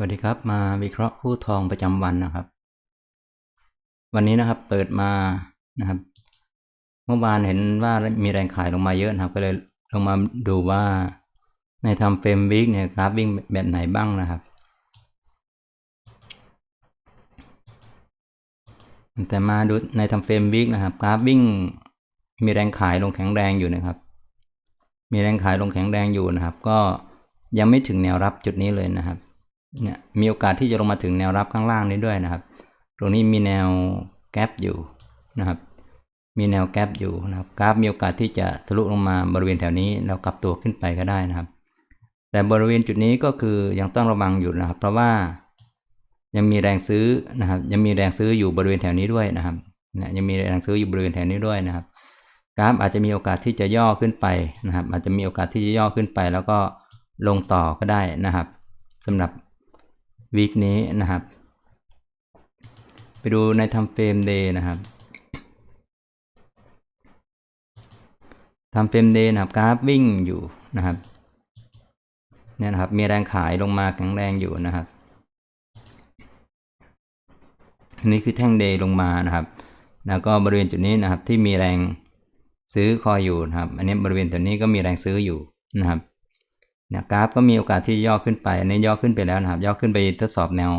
วัสดีครับมาวิเคราะห์คู่ทองประจำวันนะครับ วันนี้นะครับเปิดมานะครับ เมื่อวานเห็นว่ามีแรงขายลงมาเยอะนะครับ ก็เลยลงมาดูว่าในทำเฟรมวิกเนี่ยกราฟวิ่งแบบไหนบ้างนะครับ แต่มาดูในทำเฟรมวิกนะครับ กราฟวิ่งมีแรงขายลงแข็งแรงอยู่นะครับ มีแรงขายลงแข็งแรงอยู่นะครับ ก็ยังไม่ถึงแนวรับจุดนี้เลยนะครับ เนี่ยมีโอกาสที่จะลงมาถึงแนวรับข้างล่างนี้ด้วยนะครับ ตรงนี้มีแนวแกลบอยู่นะครับ มีแนวแกลบอยู่นะครับกราฟมีโอกาสที่จะทะลุลงมาบริเวณแถวนี้แล้วกลับตัวขึ้นไปก็ได้นะครับ แต่บริเวณจุดนี้ก็คือยังต้องระวังอยู่นะครับ เพราะว่ายังมีแรงซื้อนะครับ ยังมีแรงซื้ออยู่บริเวณแถวนี้ด้วยนะครับเนี่ยยังมีแรงซื้ออยู่บริเวณแถวนี้ด้วยนะครับกราฟอาจจะมีโอกาสที่จะย่อขึ้นไปนะครับ อาจจะมีโอกาสที่จะย่อขึ้นไป แล้วก็ลงต่อก็ได้นะครับสำหรับ วีคนี้นะครับ ไปดูในทำเฟรมเดย์นะครับทำเฟรมเดย์นะครับกราฟวิ่งอยู่นะครับเนี่ยนะครับ มีแรงขายลงมาแข็งแรงอยู่นะครับอันนี้คือแท่งเดย์ลงมานะครับ แล้วก็บริเวณจุดนี้นะครับที่มีแรงซื้อคอยอยู่นะครับ อันนี้บริเวณจุดนี้ก็มีแรงซื้ออยู่นะครับ นี่ยกราฟก็มีโอกาสที่ย่อขึ้นไป อันนี้ย่อขึ้นไปแล้วนะครับ ย่อขึ้นไปทดสอบแนว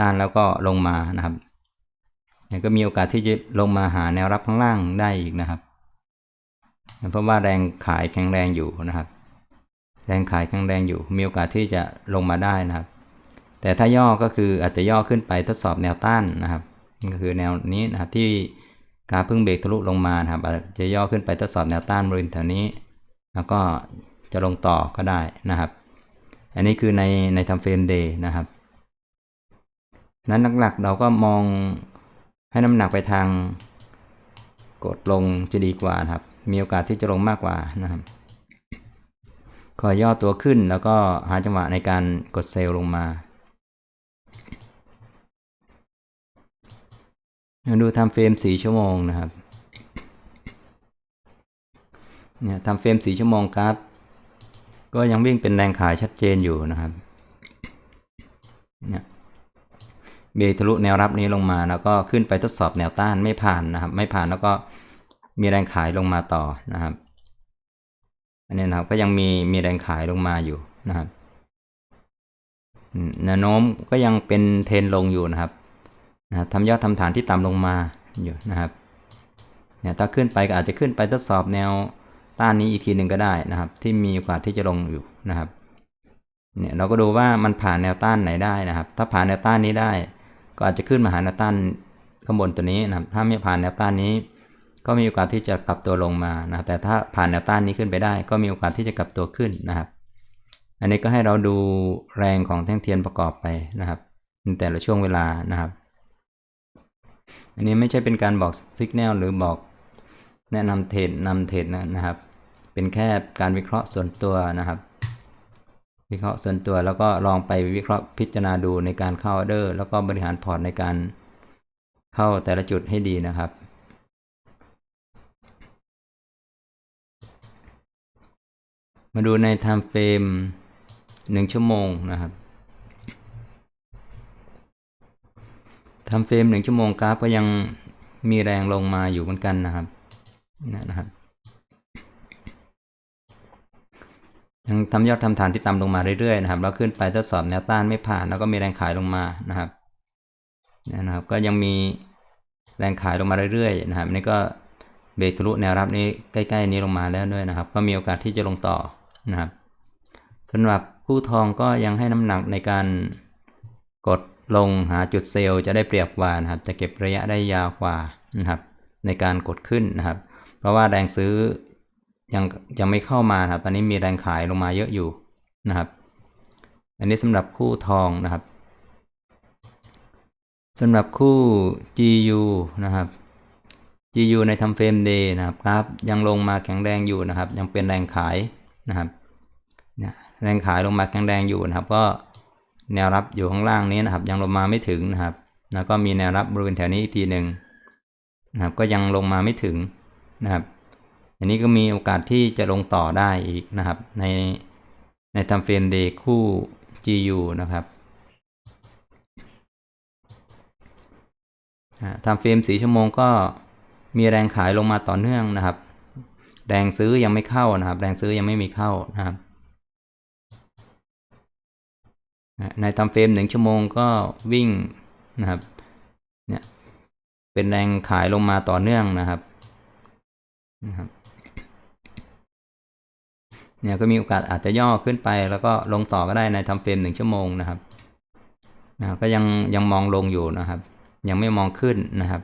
ต้านแล้วก็ลงมานะครับก็มีโอกาสที่จะลงมาหาแนวรับข้างล่างได้อีกนะครับ เพราะว่าแรงขายแข็งแรงอยู่นะครับ แรงขายแข็งแรงอยู่ มีโอกาสที่จะลงมาได้นะครับ แต่ถ้าย่อก็คืออาจจะย่อขึ้นไปทดสอบแนวต้านนะครับก็คือแนวนี้นะครับที่กาฟเพิ่งเบรกทะลุลงมานะครับอาจจะย่อขึ้นไปทดสอบแนวต้านบริเวณแถวนี้ แล้วก็ จะลงต่อก็ได้นะครับ อันนี้คือในในทำเฟรมเดย์นะครับ นั้นหลักๆเราก็มองให้น้ำหนักไปทางกดลงจะดีกว่านะครับ มีโอกาสที่จะลงมากกว่านะครับขอยย่อตัวขึ้นแล้วก็หาจังหวะในการกดเซลล์ลงมามาดูทำเฟรมสีชั่วโมงนะครับเนี่ยทำเฟรมสีชั่วโมงกราฟ ก็ยังวิ่งเป็นแรงขายชัดเจนอยู่นะครับเนี่ยเบรกทะลุแนวรับนี้ลงมา แล้วก็ขึ้นไปทดสอบแนวต้านไม่ผ่านนะครับ ไม่ผ่านแล้วก็มีแรงขายลงมาต่อนะครับ อันนี้นะครับก็ยังมีมีแรงขายลงมาอยู่นะครับแนวโน้มก็ยังเป็นเทรนลงอยู่นะครับนะทำยอดทำฐานที่ต่ำลงมาอยู่นะครับเนี่ยถ้าขึ้นไปก็อาจจะขึ้นไปทดสอบแนว ต้านนี้อีกทีหนึ่งก็ได้นะครับ ที่มีโอกาสที่จะลงอยู่นะครับเนี่ยเราก็ดูว่ามันผ่านแนวต้านไหนได้นะครับ ถ้าผ่านแนวต้านนี้ได้ ก็อาจจะขึ้นมาหาแนวต้านข้างบนตัวนี้นะครับ ถ้าไม่ผ่านแนวต้านนี้ ก็มีโอกาสที่จะกลับตัวลงมานะแต่ถ้าผ่านแนวต้านนี้ขึ้นไปได้ ก็มีโอกาสที่จะกลับตัวขึ้นนะครับ อันนี้ก็ให้เราดูแรงของแท่งเทียนประกอบไปนะครับในแต่ละช่วงเวลานะครับ อันนี้ไม่ใช่เป็นการบอกสัญญาณหรือบอกแนะนำเทรดนำเทรดนะครับ เป็นแค่การวิเคราะห์ส่วนตัวนะครับ วิเคราะห์ส่วนตัวแล้วก็ลองไปวิเคราะห์พิจารณาดูในการเข้าออเดอร์ แล้วก็บริหารพอร์ตในการเข้าแต่ละจุดให้ดีนะครับมาดูในไทม์เฟรมหนึ่งชั่วโมงนะครับทม์เฟรมหนึ่งชั่วโมงกราฟก็ยังมีแรงลงมาอยู่เหมือนกันนะครับนะครับ ยังทำยอดทำฐานที่ต่ำลงมาเรื่อยๆนะครับแล้วขึ้นไปทดสอบแนวต้านไม่ผ่านแล้วก็มีแรงขายลงมานะครับนะครับ ก็ยังมีแรงขายลงมาเรื่อยๆนะครับนี่ก็เบรกทะลุแนวรับนี้ใกล้ๆนี้ลงมาแล้วด้วยนะครับ ก็มีโอกาสที่จะลงต่อนะครับสำหรับผู้ทองก็ยังให้น้ำหนักในการกดลงหาจุดเซลล์จะได้เปรียบกว่านะครับ จะเก็บระยะได้ยาวกว่านะครับ ในการกดขึ้นนะครับ เพราะว่าแรงซื้อ ยังยังไม่เข้ามาครับ ตอนนี้มีแรงขายลงมาเยอะอยู่นะครับ อันนี้สำหรับคู่ทองนะครับสำหรับคู่ GU นะครับ GU ในทำเฟรมเดย์นะครับกราฟยังลงมาแข็งแรงอยู่นะครับ ยังเป็นแรงขายนะครับแรงขายลงมาแข็งแรงอยู่นะครับ ก็แนวรับอยู่ข้างล่างนี้นะครับ ยังลงมาไม่ถึงนะครับ แล้วก็มีแนวรับบริเวณแถวนี้อีกทีหนึ่งนะครับ ก็ยังลงมาไม่ถึงนะครับ อันนี้ก็มีโอกาสที่จะลงต่อได้อีกนะครับ ในในทำเฟรมเดย์คู่ GU นะครับทำเฟรมสีชั่วโมงก็มีแรงขายลงมาต่อเนื่องนะครับ แรงซื้อยังไม่เข้านะครับ แรงซื้อยังไม่มีเข้านะครับ ในทำเฟรมหนึ่งชั่วโมงก็วิ่งนะครับเนี่ยเป็นแรงขายลงมาต่อเนื่องนะครับนะครับ เนี่ยก็มีโอกาสอาจจะย่อขึ้นไป แล้วก็ลงต่อก็ได้ในทำเฟรมหนึ่งชั่วโมงนะครับนะก็ยังยังมองลงอยู่นะครับ ยังไม่มองขึ้นนะครับ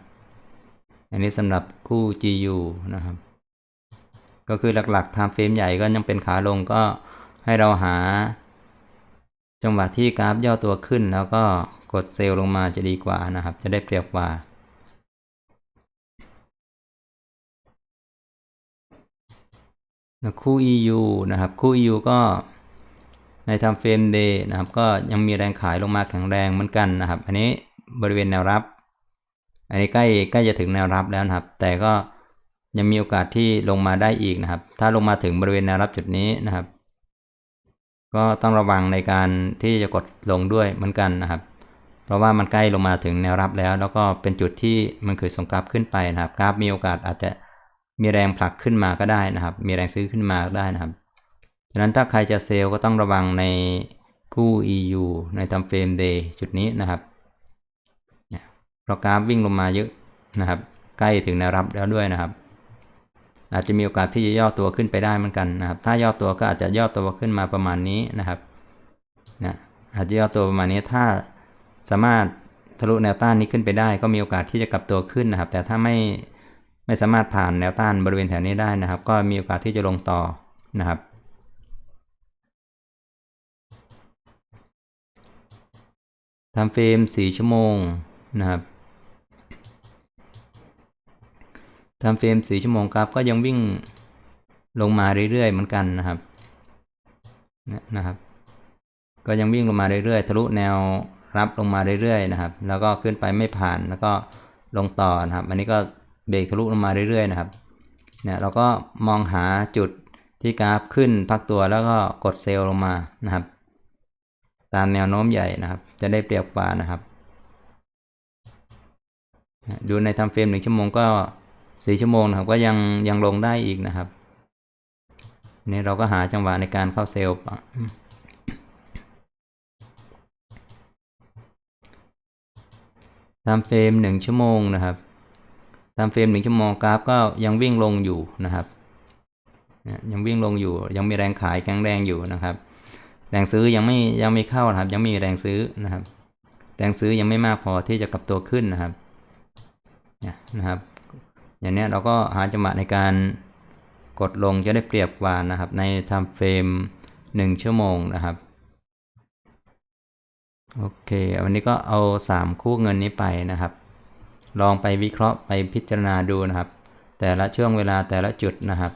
อันนี้สำหรับคู่ GU นะครับ ก็คือหลักๆ time frame ใหญ่ก็ยังเป็นขาลงก็ให้เราหา จังหวะที่กราฟย่อตัวขึ้น แล้วก็กดเซลล์ลงมาจะดีกว่านะครับ จะได้เปรียบกว่า คู่ EU นะครับ คู่ EU ก็ใน time frame day นะครับ ก็ยังมีแรงขายลงมาแข็งแรงเหมือนกันนะครับ อันนี้บริเวณแนวรับ อันนี้ใกล้ใกล้จะถึงแนวรับแล้วนะครับ แต่ก็ยังมีโอกาสที่ลงมาได้อีกนะครับ ถ้าลงมาถึงบริเวณแนวรับจุดนี้นะครับ ก็ต้องระวังในการที่จะกดลงด้วยเหมือนกันนะครับ เพราะว่ามันใกล้ลงมาถึงแนวรับแล้ว แล้วก็เป็นจุดที่มันเคยส่งกราฟขึ้นไปนะครับ กราฟมีโอกาสอาจจะ มีแรงผลักขึ้นมาก็ได้นะครับ มีแรงซื้อขึ้นมาก็ได้นะครับฉะนั้นถ้าใครจะเซลล์ก็ต้องระวังในคู่ EU ในทำเฟรม day จุดนี้นะครับเพราะกราฟวิ่งลงมาเยอะนะครับ ใกล้ถึงแนวรับแล้วด้วยนะครับ อาจจะมีโอกาสที่จะย่อตัวขึ้นไปได้เหมือนกันนะครับ ถ้าย่อตัวก็อาจจะย่อตัวขึ้นมาประมาณนี้นะครับนะอาจจะย่อตัวประมาณนี้ถ้าสามารถทะลุแนวต้านนี้ขึ้นไปได้ ก็มีโอกาสที่จะกลับตัวขึ้นนะครับ แต่ถ้าไม่ ไม่สามารถผ่านแนวต้านบริเวณแถวนี้ได้นะครับ ก็มีโอกาสที่จะลงต่อนะครับ ทำเฟรม 4 ชั่วโมงนะครับทำเฟรม 4 ชั่วโมงครับก็ยังวิ่งลงมาเรื่อยๆเหมือนกันนะครับนะครับ ก็ยังวิ่งลงมาเรื่อยๆ ทะลุแนวรับลงมาเรื่อยๆนะครับ แล้วก็ขึ้นไปไม่ผ่านแล้วก็ลงต่อนะครับ อันนี้ก็ เบรกทะลุลงมาเรื่อยๆนะครับเนี่ยเราก็มองหาจุดที่กราฟขึ้นพักตัวแล้วก็กดเซลล์ลงมานะครับ ตามแนวโน้มใหญ่นะครับ จะได้เปรียบกว่านะครับ ดูในทำเฟรมหนึ่งชั่วโมงก็สี่ชั่วโมงนะครับก็ยังยังลงได้อีกนะครับนี่เราก็หาจังหวะในการเข้าเซลล์ทำเฟรมหนึ่งชั่วโมงนะครับ ทำเฟรมหนึ่งชั่วโมงกราฟก็ยังวิ่งลงอยู่นะครับยังวิ่งลงอยู่ ยังมีแรงขายแข็งแรงอยู่นะครับ แรงซื้อยังไม่ยังไม่เข้านะครับ ยังมีแรงซื้อนะครับ แรงซื้อยังไม่มากพอที่จะกลับตัวขึ้นนะครับนะครับ อย่างนี้เราก็หาจังหวะในการกดลงจะได้เปรียบกว่านะครับ ในทำเฟรม 1 ชั่วโมงนะครับโอเค วันนี้ก็เอา 3 คู่เงินนี้ไปนะครับ ลองไปวิเคราะห์ไปพิจารณาดูนะครับ แต่ละช่วงเวลาแต่ละจุดนะครับ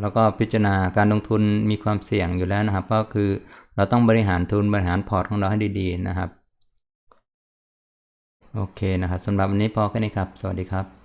แล้วก็พิจารณาการลงทุนมีความเสี่ยงอยู่แล้วนะครับ ก็คือเราต้องบริหารทุนบริหารพอร์ตของเราให้ดีๆนะครับ โอเคนะครับสำหรับวันนี้พอแค่นี้ครับ สวัสดีครับ